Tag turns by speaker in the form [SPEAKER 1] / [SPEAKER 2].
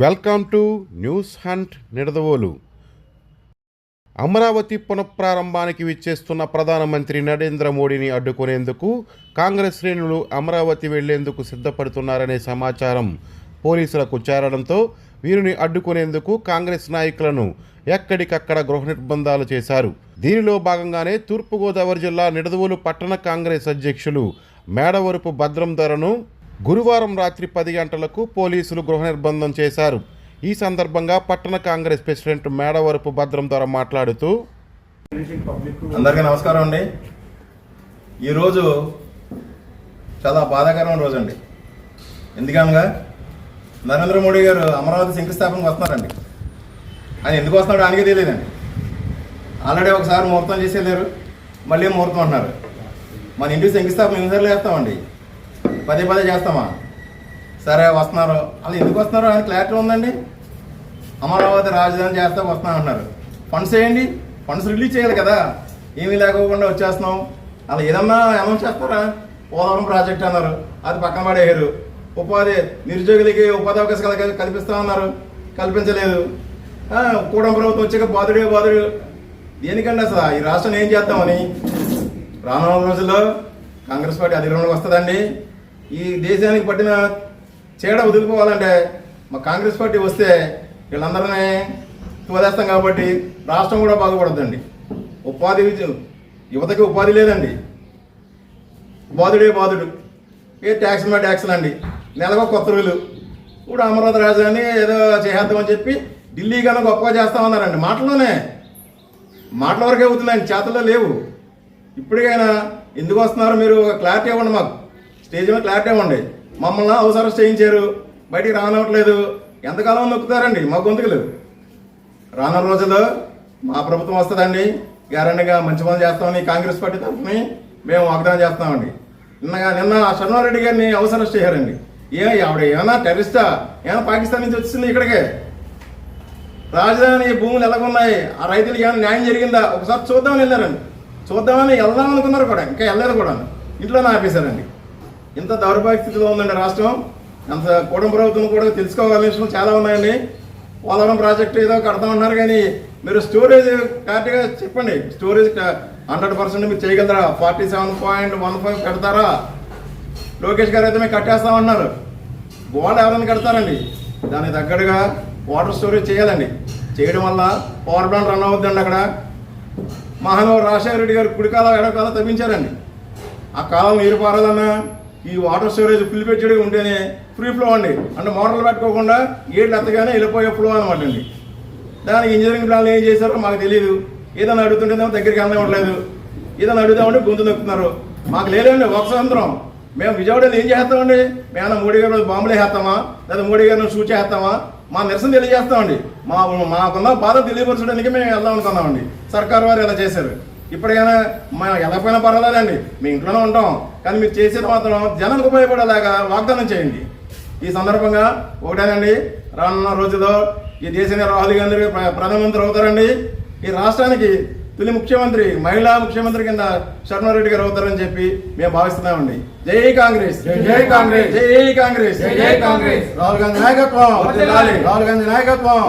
[SPEAKER 1] Welcome to news hunt Nidadavolu. Amaravati పునఃప్రారంభానికి విచ్చేస్తున్న ప్రధానమంత్రి నరేంద్ర మోడీని అడ్డుకునేందుకు కాంగ్రెస్ శ్రేణులు అమరావతి వెళ్ళేందుకు సిద్ధపడుతున్నారనే సమాచారం పోలీసులకు చేరడంతో వీరిని అడ్డుకునేందుకు కాంగ్రెస్ నాయకులను ఎక్కడికక్కడ గృహ నిర్బంధాలు చేశారు. దీనిలో భాగంగానే తూర్పుగోదావరి జిల్లా నిడదవోలు పట్టణ కాంగ్రెస్ అధ్యక్షులు మేడవరపు భద్రం ధరను గురువారం రాత్రి పది గంటలకు పోలీసులు గృహ నిర్బంధం చేశారు. ఈ సందర్భంగా పట్టణ కాంగ్రెస్ ప్రెసిడెంట్ మేడవరపు భద్రం ద్వారా మాట్లాడుతూ
[SPEAKER 2] అందరికీ నమస్కారం అండి. ఈరోజు చాలా బాధాకరమైన రోజు అండి. ఎందుకనగా నరేంద్ర మోడీ గారు అమరావతి శంకుస్థాపనకు వస్తున్నారండి. ఆయన ఎందుకు వస్తున్నాడో ఆయనకే తెలియదండి. ఆల్రెడీ ఒకసారి ముహూర్తం చేసేలేరు మళ్ళీ ముహూర్తం అంటున్నారు. మన ఇంటికి శంకుస్థాపన ఎన్నిసార్లు చేస్తామండి? పదే పదే చేస్తామా? సరే వస్తున్నారు. అలా ఎందుకు వస్తున్నారు? అని క్లారిటీ ఉందండి. అమరావతి రాజధాని చేస్తా వస్తున్నా అంటున్నారు. ఫండ్స్ వేయండి ఫండ్స్ రిలీజ్ చేయాలి కదా. ఏమీ లేకోకుండా వచ్చేస్తున్నాం. అలా ఏదన్నా అనౌన్స్ చేస్తారా? పోలవరం ప్రాజెక్ట్ అన్నారు. అది పక్కన పడేయారు ఉపాధి నిరుద్యోగులకి ఉపాధి అవకాశాలు కల్- కల్పిస్తా అన్నారు. కల్పించలేదు. కూడం ప్రభుత్వం వచ్చాక బాధుడే బాధుడు. దేనికండి అసలు? ఈ రాష్ట్రం ఏం చేద్దామని? రానున్న రోజుల్లో కాంగ్రెస్ పార్టీ అధికారంలోకి వస్తుందండి. ఈ దేశానికి పట్టిన చీడ వదిలిపోవాలంటే మా కాంగ్రెస్ పార్టీ వస్తే వీళ్ళందరినీ తోదేస్తాం కాబట్టి రాష్ట్రం కూడా బాగుపడద్దండి. ఉపాధి యువతకి ఉపాధి లేదండి. బాధుడే బాధుడు. ఏ ట్యాక్స్ మీద ట్యాక్స్లు అండి. నెలకు కొత్త రూలు ఇప్పుడు అమరావతి రాజధాని ఏదో చేసేద్దామని చెప్పి ఢిల్లీ కన్నా గొప్పగా చేస్తామన్నారండి. మాటలోనే మాటల వరకే అవుతుందండి చేతల్లో లేవు. ఇప్పటికైనా ఎందుకు వస్తున్నారు మీరు? ఒక క్లారిటీ ఇవ్వండి మాకు. స్టేజ్ మీద క్లారిటీ ఇవ్వండి. మమ్మల్ని అవసరం చేయించారు. బయటికి రానివ్వట్లేదు ఎంతకాలం నొక్కుతారండి? మా గొంతుకులు రానున్న రోజుల్లో మా ప్రభుత్వం వస్తుందండి. గ్యారంటీగా మంచి పనులు చేస్తామని కాంగ్రెస్ పార్టీ తరఫుని మేము వాగ్దానం చేస్తామండి నిన్న నిన్న శర్మారెడ్డి గారిని అవసరం చేశారండి. ఏ ఆవిడ ఏమైనా టెరిస్టా ఏమైనా పాకిస్తాన్ నుంచి వచ్చింది ఇక్కడికే? రాజధాని భూములు ఎలాగున్నాయి? ఆ రైతులకు ఏమైనా న్యాయం జరిగిందా? ఒకసారి చూద్దామని వెళ్ళారండి. చూద్దామని వెళ్దాం అనుకున్నారు కూడా. ఇంకా వెళ్ళలేదు కూడా. ఇంట్లోనే ఆపేశారండి ఇంత దౌర్భాగ్య స్థితిలో ఉందండి రాష్ట్రం. అంత కూటమి ప్రభుత్వం కూడా తెలుసుకోగల విషయాలు చాలా ఉన్నాయండి. పోలవరం ప్రాజెక్టు ఏదో కడతామన్నారు కానీ మీరు స్టోరేజ్ కరెక్ట్గా చెప్పండి. స్టోరేజ్ హండ్రెడ్ పర్సెంట్ మీరు చేయగలరా? Forty seven point one five కడతారా? లోకేష్ గారు అయితే మేము కట్టేస్తామన్నారు గోడ ఎవరైనా కడతారండి? దానికి తగ్గట్టుగా వాటర్ స్టోరేజ్ చేయాలండి. చేయడం వల్ల పవర్ ప్లాంట్ రన్ అవుద్దండి అక్కడ. మహానవ రాజశేఖర రెడ్డి గారు కుడికాల ఎడకాల తప్పించారండి ఆ కాలం నీరు పారాలన్నా ఈ వాటర్ స్టోరేజ్ ఫిల్ పెచ్చడి ఉంటేనే ఫ్రీ ఫ్లో అండి. అంటే మోటార్లు పెట్టుకోకుండా ఏళ్ళు ఎత్తగానే వెళ్ళిపోయే ఫ్లో అనమాట అండి. దానికి ఇంజనీరింగ్ ప్లాన్లు ఏం చేశారో మాకు తెలియదు ఏదైనా అడుగుతుంటేనేమో దగ్గరికి వెళ్ళనివ్వట్లేదు ఏదైనా అడుగుదామంటే గొంతు నొక్కుతున్నారు. మాకు లేదండి ఒక సంవత్సరం. మేము విజయవాడలో ఏం చేస్తామండి? మేము మోడీ గారు బాంబులు వేస్తామా? లేదా మోడీ గారిని షూ చేస్తామా? మా నిరసన తెలియజేస్తామండి. మా మాకున్న బాధ తెలియపరచడానికి మేము వెళ్దాం అనుకున్నామండి. సర్కారు వారు ఇలా చేశారు. ఇప్పటికైనా మా వెళ్ళకపోయినా పర్వాలేదండి. మీ ఇంట్లోనే ఉంటాం. కానీ మీరు చేసేది మాత్రం జనానికి ఉపయోగపడేలాగా వాగ్దానం చేయండి. ఈ సందర్భంగా ఒకటేనండి రానున్న రోజుల్లో ఈ దేశంలో రాహుల్ గాంధీ ప్రధానమంత్రి అవుతారండి. ఈ రాష్ట్రానికి తొలి ముఖ్యమంత్రి మహిళా ముఖ్యమంత్రి కింద శర్మారెడ్డి గారు అవుతారని చెప్పి మేము భావిస్తున్నామండి. జై కాంగ్రెస్.
[SPEAKER 3] జై కాంగ్రెస్.
[SPEAKER 2] జై కాంగ్రెస్.
[SPEAKER 3] జై కాంగ్రెస్.
[SPEAKER 2] రాహుల్ గాంధీ నాయకత్వం. రాహుల్ గాంధీ నాయకత్వం.